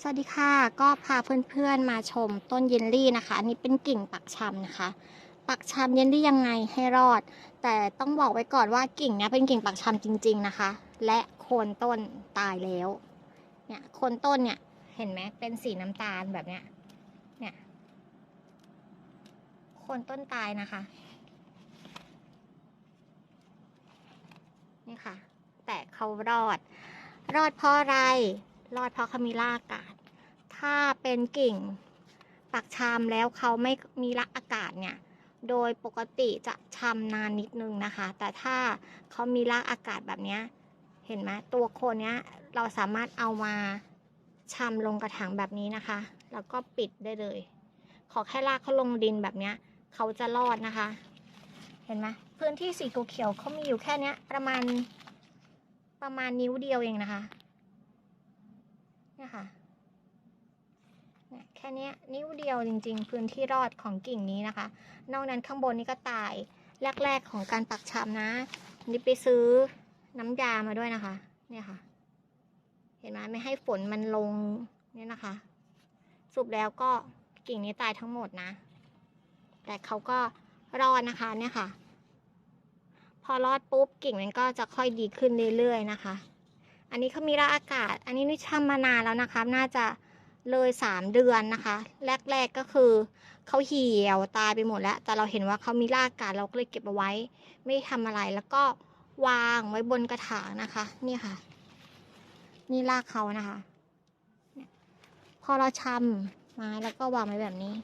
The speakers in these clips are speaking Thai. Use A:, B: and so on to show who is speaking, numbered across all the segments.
A: สวัสดีค่ะ ก็พาเพื่อนๆมาชมต้นเยลลี่นะคะ อันนี้เป็นกิ่งปักชำนะคะ ปักชำเยลลี่ยังไงให้รอด แต่ต้องบอกไว้ก่อนว่ากิ่งเนี้ยเป็นกิ่งปักชำจริง ๆนะคะ และโคนต้นตายแล้ว เนี่ยโคนต้นเนี่ยเห็นไหมเป็นสีน้ำตาลแบบเนี้ย เนี่ยโคนต้นตายนะคะ นี่ค่ะ แต่เขารอด รอดเพราะอะไร รอดเพราะเขามีรากอากาศ ถ้าเป็นกิ่งปักชามแล้วเขาไม่มีรากอากาศเนี่ย โดยปกติจะชำนานนิดนึงนะคะ แต่ถ้าเขามีรากอากาศแบบนี้เห็นไหมตัวโคนเนี้ยเราสามารถเอามาชำลงกระถางแบบนี้นะคะ แล้วก็ปิดได้เลย ขอแค่รากเขาลงดินแบบนี้เขาจะรอดนะคะ เห็นไหมพื้นที่สีเขียวเขามีอยู่แค่นี้ประมาณประมาณนิ้วเดียวเองนะคะ เนี่ยค่ะแค่นี้นิ้วเดียวจริง ๆ พื้นที่รอดของกิ่งนี้นะคะ นอกนั้นข้างบนนี่ก็ตายแรก ๆ ของการปักชำนะนี่ไปซื้อน้ำยามาด้วยนะคะ เนี่ยค่ะ เห็นไหมไม่ให้ฝนมันลงเนี่ยนะคะสรุปแล้วก็กิ่งนี้ตายทั้งหมดนะ แต่เขาก็รอดนะคะเนี่ยค่ะ พอรอดปุ๊บกิ่งมันก็จะค่อยดีขึ้นเรื่อยๆนะคะ อันนี้เขามีรากอากาศ อันนี้นี่ชำมานานแล้วนะคะ น่าจะเลยสามเดือนนะคะ แรก ๆ ก็คือเขาเหี่ยวตายไปหมดแล้ว แต่เราเห็นว่าเขามีรากอากาศเราก็เลยเก็บเอาไว้ ไม่ได้ทำอะไร แล้วก็วางไว้บนกระถางนะคะ นี่ค่ะ นี่รากเขานะคะ พอเราชำไม้แล้วก็วางไว้แบบนี้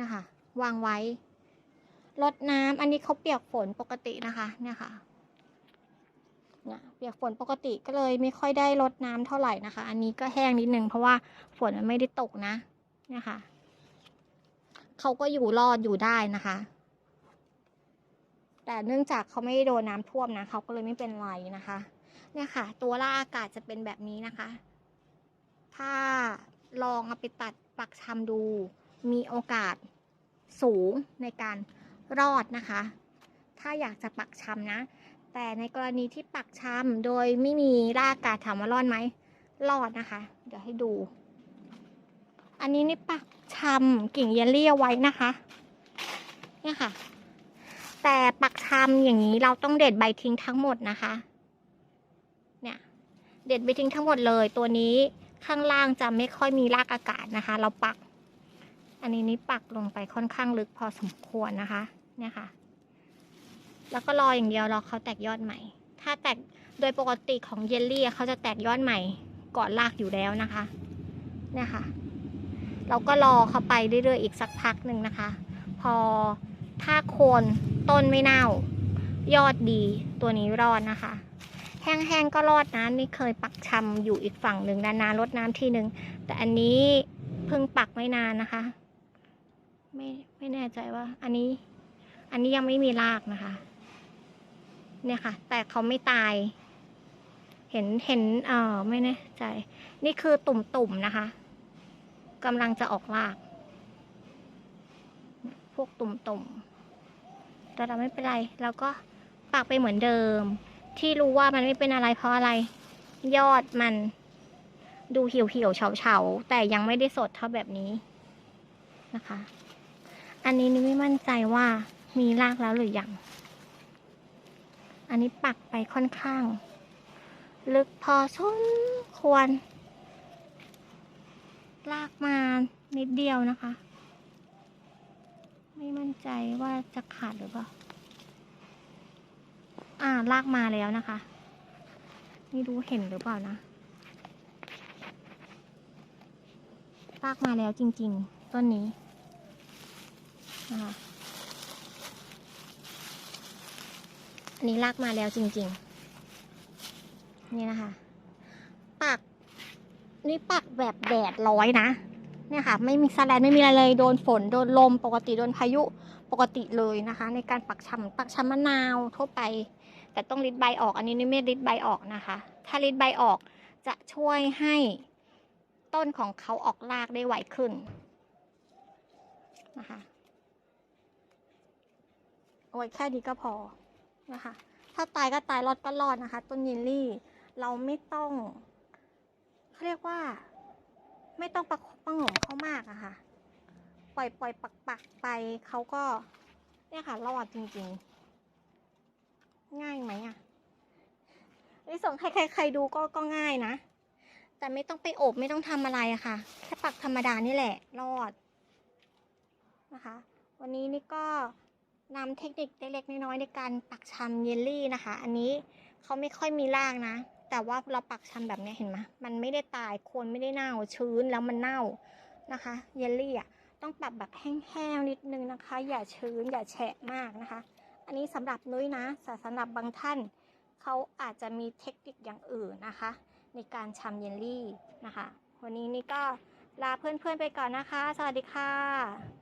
A: นะคะ วางไว้ รดน้ำอันนี้เขาเปียกฝนปกตินะคะ เนี่ยค่ะ นี่ยเปียกฝนปกติก็เลยไม่ค่อยได้รดน้ำเท่าไหร่นะคะ อันนี้ก็แห้งนิดนึงเพราะว่าฝนมันไม่ได้ตกนะเนี่ยค่ะเขาก็อยู่รอดอยู่ได้นะคะ แต่เนื่องจากเขาไม่ได้โดนน้ำท่วมนะเขาก็เลยไม่เป็นไรนะคะ เนี่ยค่ะ ตัวล่าอากาศจะเป็นแบบนี้นะคะ ถ้าลองเอาไปตัดปักชำดู มีโอกาสสูงในการรอดนะคะ ถ้าอยากจะปักชำนะ แต่ในกรณีที่ปักชำโดยไม่มีรากอากาศถามว่ารอดไหมรอดนะคะ เดี๋ยวให้ดู อันนี้นี่ปักชำกิ่งเยลลี่เอาไว้นะคะเนี่ยค่ะ แต่ปักชำอย่างนี้เราต้องเด็ดใบทิ้งทั้งหมดนะคะ เนี่ย เด็ดใบทิ้งทั้งหมดเลย ตัวนี้ข้างล่างจะไม่ค่อยมีรากอากาศนะคะ เราปัก อันนี้นี่ปักลงไปค่อนข้างลึกพอสมควรนะคะ เนี่ยค่ะ แล้วก็รออย่างเดียวรอเขาแตกยอดใหม่ ถ้าแตกโดยปกติของเยลลี่เขาจะแตกยอดใหม่ก่อนรากอยู่แล้วนะคะเนี่ยค่ะ เราก็รอเขาไปเรื่อยๆอีกสักพักหนึ่งนะคะ พอถ้าโคนต้นไม่เน่า ยอดดีตัวนี้รอดนะคะ แห้งๆก็รอดนะนี่เคยปักชำอยู่อีกฝั่งหนึ่งนานๆรดน้ำทีหนึ่งแต่อันนี้เพิ่งปักไม่นานนะคะ ไม่ไม่แน่ใจว่า อันนี้ อันนี้ยังไม่มีรากนะคะ เนี่ยค่ะ แต่เขาไม่ตาย เห็นเห็นเออไม่แน่ใจ นี่คือตุ่มๆนะคะกำลังจะออกราก พวกตุ่มๆแต่เราไม่เป็นไรเราก็ปักไปเหมือนเดิม ที่รู้ว่ามันไม่เป็นอะไรเพราะอะไร ยอดมันดูเหี่ยวเหี่ยวเฉาเฉาแต่ยังไม่ได้สดเท่าแบบนี้นะคะ อันนี้นี่ไม่มั่นใจว่ามีรากแล้วหรือยัง อันนี้ปักไปค่อนข้าง ลึกพอสมควร ลากมานิดเดียวนะคะ ไม่มั่นใจว่าจะขาดหรือเปล่า อ่าลากมาแล้วนะคะไม่รู้เห็นหรือเปล่านะลากมาแล้วจริง ๆ ต้นนี้นะคะ อันนี้ลากมาแล้วจริง ๆ นี่นะคะ ปัก นี่ปักแบบแดดร้อยนะ เนี่ยค่ะ ไม่มีสแลนไม่มีอะไรเลย โดนฝน โดนลม ปกติโดนพายุ ปกติเลยนะคะ ในการปักชำปักชำมะนาวทั่วไป แต่ต้องริดใบออก อันนี้นี่ไม่ริดใบออกนะคะ ถ้าริดใบออกจะช่วยให้ต้นของเขาออกรากได้ไวขึ้นนะคะเอาไว้แค่นี้ก็พอ นะคะ ถ้าตายก็ตายรอดก็รอดนะคะ ต้นยินลี่เราไม่ต้องเขาเรียกว่า ไม่ต้องประประงมเขามากอะค่ะ ปล่อยปล่อยปักปักไปเขาก็เนี่ยค่ะรอดจริงๆ ง่ายไหมอะนี่ส่งให้ใครใครดูก็ก็ง่ายนะ แต่ไม่ต้องไปอบไม่ต้องทำอะไรอะค่ะ แค่ปักธรรมดานี่แหละ รอดนะคะ วันนี้นี่ก็ นำเทคนิคเล็กๆน้อยๆในการปักชำเยลลี่นะคะ อันนี้เขาไม่ค่อยมีรากนะ แต่ว่าเราปักชำแบบนี้เห็นไหมมันไม่ได้ตายคนไม่ได้เน่าชื้นแล้วมันเน่านะคะ เยลลี่อะต้องปรับแบบแห้งๆนิดนึงนะคะ อย่าชื้นอย่าแฉะมากนะคะ อันนี้สำหรับนุ้ยนะสำหรับบางท่านเขาอาจจะมีเทคนิคอย่างอื่นนะคะ ในการชำเยลลี่นะคะ วันนี้นี่ก็ลาเพื่อนๆไปก่อนนะคะ สวัสดีค่ะ